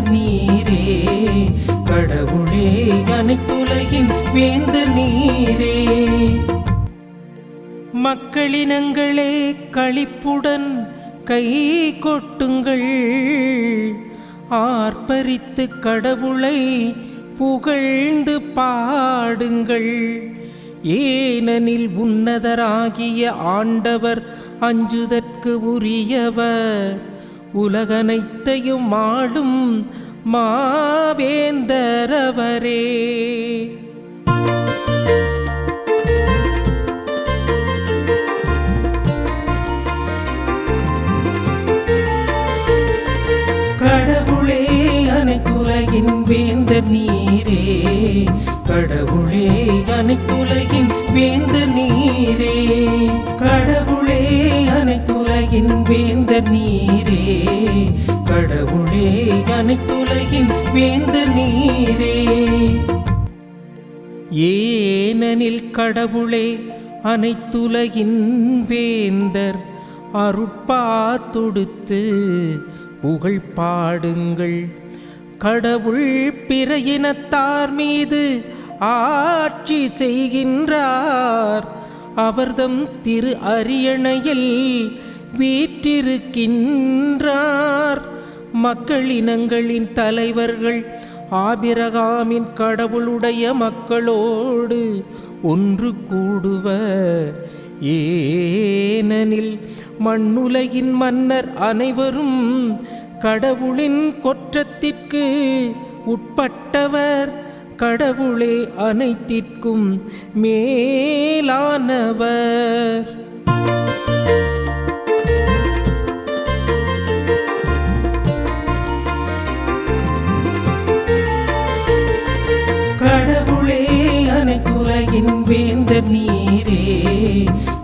நீரே. கடவுளே அனைத்துலகின் வேந்த நீரே. மக்களினங்களே களிப்புடன் கை கொட்டுங்கள். ஆர்ப்பரித்து கடவுளை புகழ்ந்து பாடுங்கள். ஏனெனில் உன்னதராகிய ஆண்டவர் அஞ்சுதற்கு உரியவர். உலகனைத்தையும் ஆளும் மாவேந்தரவரே. கடவுளே அனைத்துலகின் வேந்தர் நீரே. கடவுளே அனைத்துலகின் வேந்தர் நீரே. கடவுளே அனைத்துலகின் வேந்தர் நீரே. நீரே அனைத்துலகின் வேந்த நீரே. ஏனெனில் கடவுளே அனைத்துலகின் வேந்தர் அருட்பா தொடுத்து புகழ் பாடுங்கள். கடவுள் பிற இனத்தார் மீது ஆட்சி செய்கின்றார். அவர்தம் திரு அரியணையில் வீற்றிருக்கின்றார். மக்கள் இனங்களின் தலைவர்கள் ஆபிரகாமின் கடவுளுடைய மக்களோடு ஒன்று கூடுவர் ஏனெனில் மண்ணுலகின் மன்னர் அனைவரும் கடவுளின் கொற்றத்திற்கு உட்பட்டவர். கடவுளே அனைத்திற்கும் மேலானவர்.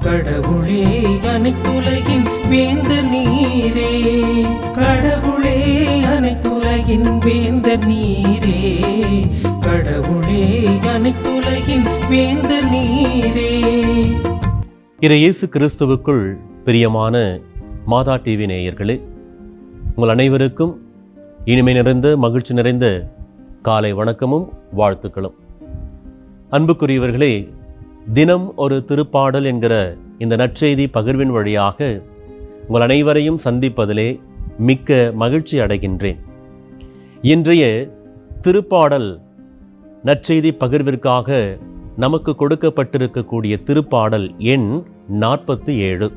கடவுளே அனைத்துலகின் வேந்த நீரே. கடவுளே அனைத்துலகின் வேந்த நீரே. கடவுளே அனைத்துலகின் வேந்த நீரே. இறை இயேசு கிறிஸ்துவுக்குள் பிரியமான மாதா டிவி நேயர்களே உங்கள் அனைவருக்கும் இனிமை நிறைந்த மகிழ்ச்சி நிறைந்த காலை வணக்கமும் வாழ்த்துக்களும். அன்புக்குரியவர்களே தினம் ஒரு திருப்பாடல் என்கிற இந்த நற்செய்தி பகிர்வின் வழியாக உங்கள் அனைவரையும் சந்திப்பதிலே மிக்க மகிழ்ச்சி அடைகின்றேன். இன்றைய திருப்பாடல் நற்செய்தி பகிர்விற்காக நமக்கு கொடுக்கப்பட்டிருக்கக்கூடிய திருப்பாடல் எண் நாற்பத்தி ஏழு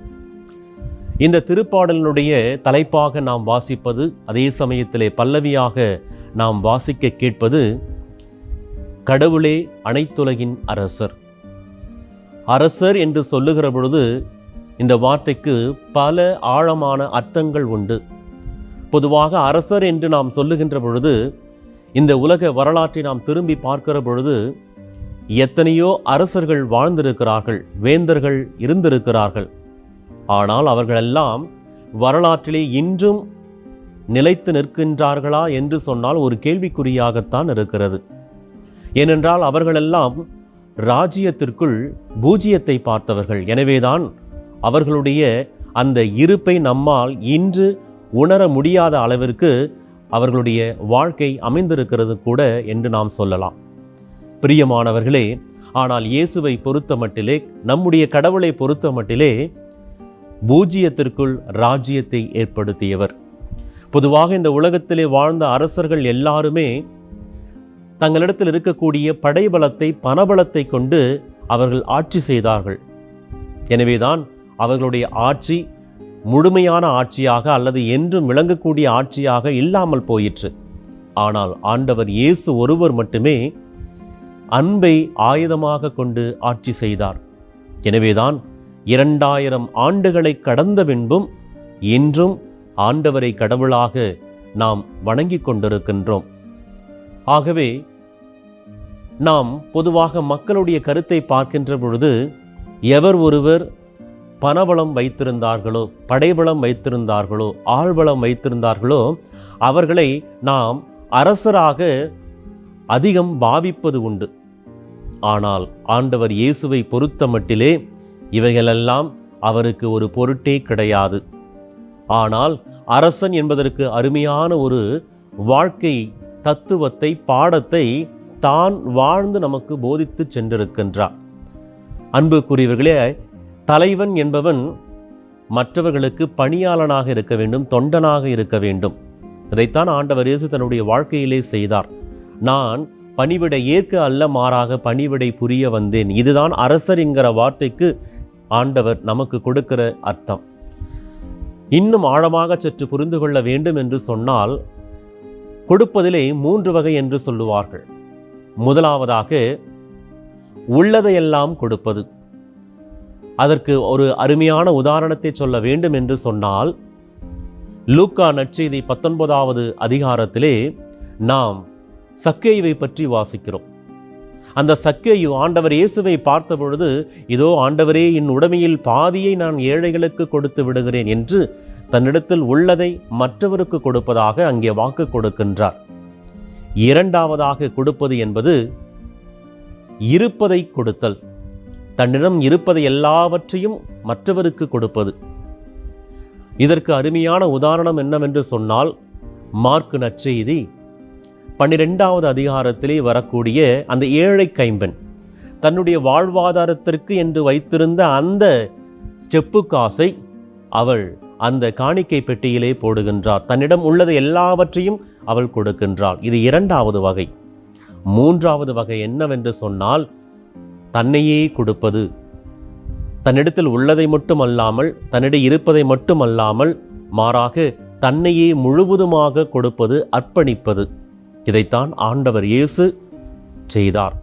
இந்த திருப்பாடலினுடைய தலைப்பாக நாம் வாசிப்பது அதே சமயத்திலே பல்லவியாக நாம் வாசிக்க கேட்பது கடவுளே அனைத்துலகின் அரசர். அரசர் என்று சொல்லுகிற பொழுது இந்த வார்த்தைக்கு பல ஆழமான அர்த்தங்கள் உண்டு. பொதுவாக அரசர் என்று நாம் சொல்லுகின்ற பொழுது இந்த உலக வரலாற்றை நாம் திரும்பி பார்க்கிற பொழுது எத்தனையோ அரசர்கள் வாழ்ந்திருக்கிறார்கள் வேந்தர்கள் இருந்திருக்கிறார்கள். ஆனால் அவர்களெல்லாம் வரலாற்றிலே இன்றும் நிலைத்து நிற்கின்றார்களா என்று சொன்னால் ஒரு கேள்விக்குறியாகத்தான் இருக்கிறது. ஏனென்றால் அவர்களெல்லாம் ராஜ்யத்திற்குள் பூஜ்யத்தை பார்த்தவர்கள். எனவேதான் அவர்களுடைய அந்த இருப்பை நம்மால் இன்று உணர முடியாத அளவிற்கு அவர்களுடைய வாழ்க்கை அமைந்திருக்கிறது கூட என்று நாம் சொல்லலாம். பிரியமானவர்களே ஆனால் இயேசுவை பொறுத்த மட்டிலே நம்முடைய கடவுளை பொறுத்த மட்டிலே பூஜ்யத்திற்குள் ராஜ்யத்தை ஏற்படுத்தியவர். பொதுவாக இந்த உலகத்திலே வாழ்ந்த அரசர்கள் எல்லாருமே தங்களிடத்தில் இருக்கக்கூடிய படைபலத்தை பணபலத்தை கொண்டு அவர்கள் ஆட்சி செய்தார்கள். எனவேதான் அவர்களுடைய ஆட்சி முழுமையான ஆட்சியாக அல்லது என்றும் விளங்கக்கூடிய ஆட்சியாக இல்லாமல் போயிற்று. ஆனால் ஆண்டவர் இயேசு ஒருவர் மட்டுமே அன்பை ஆயுதமாக கொண்டு ஆட்சி செய்தார். எனவேதான் இரண்டாயிரம் ஆண்டுகளை கடந்த பின்பும் இன்றும் ஆண்டவரை கடவுளாக நாம் வணங்கிக் கொண்டிருக்கின்றோம். ஆகவே நாம் பொதுவாக மக்களுடைய கருத்தை பார்க்கின்ற பொழுது எவர் ஒருவர் பணபலம் வைத்திருந்தார்களோ படைபலம் வைத்திருந்தார்களோ ஆள்பலம் வைத்திருந்தார்களோ அவர்களை நாம் அரசராக அதிகம் பாவிப்பது உண்டு. ஆனால் ஆண்டவர் இயேசுவை பொறுத்த மட்டிலே இவைகளெல்லாம் அவருக்கு ஒரு பொருட்டே கிடையாது. ஆனால் அரசன் என்பதற்கு அருமையான ஒரு வாழ்க்கை தத்துவத்தை பாடத்தை தான் வாழ்ந்து நமக்கு போதித்து சென்றிருக்கின்றார். அன்புக்குரியவர்களே தலைவன் என்பவன் மற்றவர்களுக்கு பணியாளனாக இருக்க வேண்டும் தொண்டனாக இருக்க வேண்டும். இதைத்தான் ஆண்டவர் இயேசு தன்னுடைய வாழ்க்கையிலே செய்தார். நான் பணிவிடை ஏற்க அல்ல மாறாக பணிவிடை புரிய வந்தேன். இதுதான் அரசர் என்கிற வார்த்தைக்கு ஆண்டவர் நமக்கு கொடுக்கிற அர்த்தம். இன்னும் ஆழமாக சற்று புரிந்து கொள்ள வேண்டும் என்று சொன்னால் கொடுப்பதிலே மூன்று வகை என்று சொல்லுவார்கள். முதலாவதாக உள்ளதையெல்லாம் கொடுப்பது. அதற்கு ஒரு அருமையான உதாரணத்தை சொல்ல வேண்டும் என்று சொன்னால் லூக்கா நற்செய்தி பத்தொன்பதாவது அதிகாரத்திலே நாம் சக்கேயுவை பற்றி வாசிக்கிறோம். அந்த சக்கேயு ஆண்டவர் இயேசுவை பார்த்த பொழுது இதோ ஆண்டவரே என் உடைமையில் பாதியை நான் ஏழைகளுக்கு கொடுத்து விடுகிறேன் என்று தன்னிடத்தில் உள்ளதை மற்றவருக்கு கொடுப்பதாக அங்கே வாக்கு கொடுக்கின்றார். இரண்டாவதாக கொடுப்பது என்பது இருப்பதை கொடுத்தல். தன்னிடம் இருப்பதை எல்லாவற்றையும் மற்றவருக்கு கொடுப்பது. இதற்கு அருமையான உதாரணம் என்னவென்று சொன்னால் மார்க்கு நற்செய்தி பன்னிரெண்டாவது அதிகாரத்திலே வரக்கூடிய அந்த ஏழை கைம்பெண் தன்னுடைய வாழ்வாதாரத்திற்கு என்று வைத்திருந்த அந்த ஸ்டெப்பு காசை அவள் அந்த காணிக்கை பெட்டியிலே போடுகின்றார். தன்னிடம் உள்ளது எல்லாவற்றையும் அவள் கொடுக்கின்றாள். இது இரண்டாவது வகை. மூன்றாவது வகை என்னவென்று சொன்னால் தன்னையே கொடுப்பது. தன்னிடத்தில் உள்ளதை மட்டும் அல்லாமல் தன்னிடம் இருப்பதை மட்டும் அல்லாமல் மாறாக தன்னையே முழுவதுமாக கொடுப்பது அர்ப்பணிப்பது. இதைத்தான் ஆண்டவர் இயேசு செய்தார்.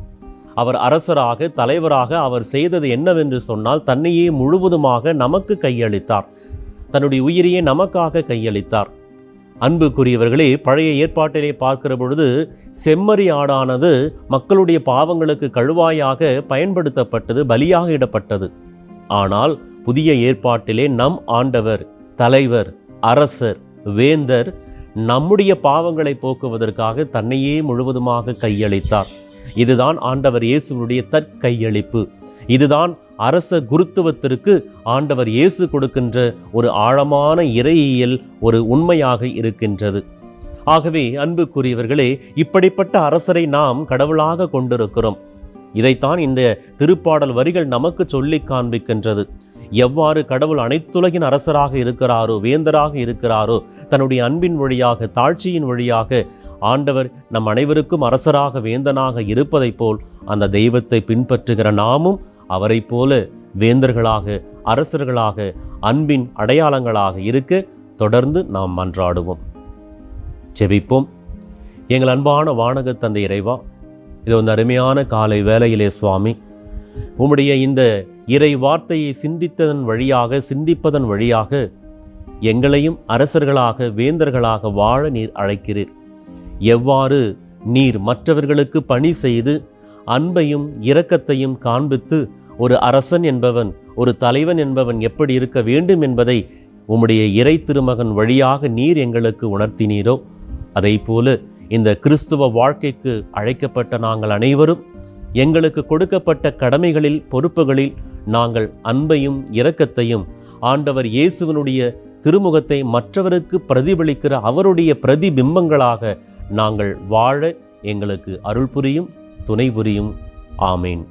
அவர் அரசராக தலைவராக அவர் செய்தது என்னவென்று சொன்னால் தன்னையே முழுவதுமாக நமக்கு கையளித்தார். தன்னுடைய உயிரையே நமக்காக கையளித்தார். அன்புக்குரியவர்களே பழைய ஏற்பாட்டிலே பார்க்கிற பொழுது செம்மறி ஆடானது மக்களுடைய பாவங்களுக்கு கழுவாயாக பயன்படுத்தப்பட்டது பலியாக இடப்பட்டது. ஆனால் புதிய ஏற்பாட்டிலே நம் ஆண்டவர் தலைவர் அரசர் வேந்தர் நம்முடைய பாவங்களை போக்குவதற்காக தன்னையே முழுவதுமாக கையளித்தார். இதுதான் ஆண்டவர் இயேசுவனுடைய தற்கையளிப்பு. இதுதான் அரச குருத்துவத்திற்கு ஆண்டவர் இயேசு கொடுக்கின்ற ஒரு ஆழமான இறையியல் ஒரு உண்மையாக இருக்கின்றது. ஆகவே அன்புக்குரியவர்களே இப்படிப்பட்ட அரசரை நாம் கடவுளாக கொண்டிருக்கிறோம். இதைத்தான் இந்த திருப்பாடல் வரிகள் நமக்கு சொல்லி காண்பிக்கின்றது. எவ்வாறு கடவுள் அனைத்துலகின் அரசராக இருக்கிறாரோ வேந்தராக இருக்கிறாரோ தன்னுடைய அன்பின் வழியாக தாழ்ச்சியின் வழியாக ஆண்டவர் நம் அனைவருக்கும் அரசராக வேந்தனாக இருப்பதைப் போல் அந்த தெய்வத்தை பின்பற்றுகிற நாமும் அவரைப் போல வேந்தர்களாக அரசர்களாக அன்பின் அடையாளங்களாக இருக்க தொடர்ந்து நாம் மன்றாடுவோம். செபிப்போம் எங்கள் அன்பான வானக தந்தை இறைவா இது வந்து அருமையான காலை வேலையிலே சுவாமி உம்முடைய இந்த இறை வார்த்தையை சிந்தித்ததன் வழியாக சிந்திப்பதன் வழியாக எங்களையும் அரசர்களாக வேந்தர்களாக வாழ நீர் அழைக்கிறீர். எவ்வாறு நீர் மற்றவர்களுக்கு பணி செய்து அன்பையும் இரக்கத்தையும் காண்பித்து ஒரு அரசன் என்பவன் ஒரு தலைவன் என்பவன் எப்படி இருக்க வேண்டும் என்பதை உம்முடைய இறை திருமகன் வழியாக நீர் எங்களுக்கு உணர்த்தினீரோ அதைப்போல இந்த கிறிஸ்துவ வாழ்க்கைக்கு அழைக்கப்பட்ட நாங்கள் அனைவரும் எங்களுக்கு கொடுக்கப்பட்ட கடமைகளில் பொறுப்புகளில் நாங்கள் அன்பையும் இரக்கத்தையும் ஆண்டவர் இயேசுவனுடைய திருமுகத்தை மற்றவருக்கு பிரதிபலிக்கிற அவருடைய பிரதிபிம்பங்களாக நாங்கள் வாழ எங்களுக்கு அருள் புரியும் துணை புரியும். ஆமேன்.